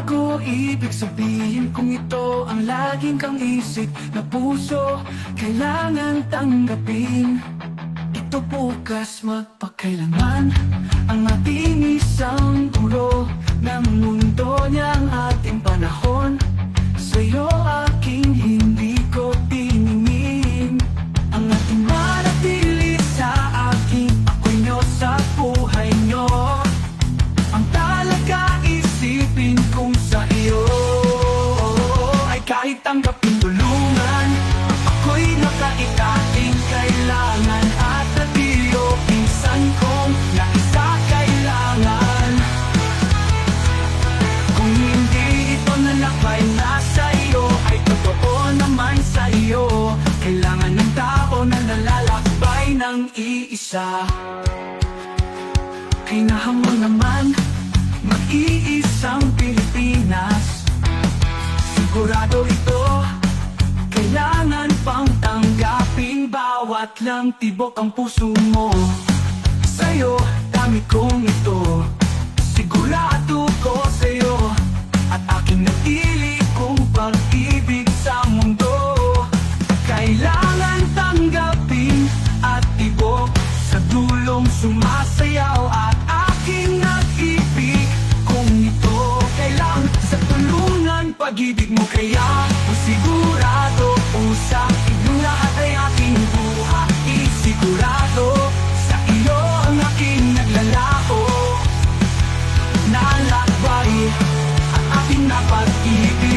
bago Ibig sabihin kung ito ang laging kang isip Na puso, kailangan tanggapin. Ito bukas magpakailanman. Ang ating isang ulo na iisa Kailangan mo naman Mag-iisang Pilipinas. Sigurado ito Kailangan pang tanggapin Bawat lang tibok ang puso mo. Sa'yo, dami kong ito. Sigurado ko sa'yo pag-ibig mo kaya Kung sigurado? Usapin ng lahat ay aking buha Isigurado sa iyo ang aking naglalako. Naalakbay ang aking napag-ibig.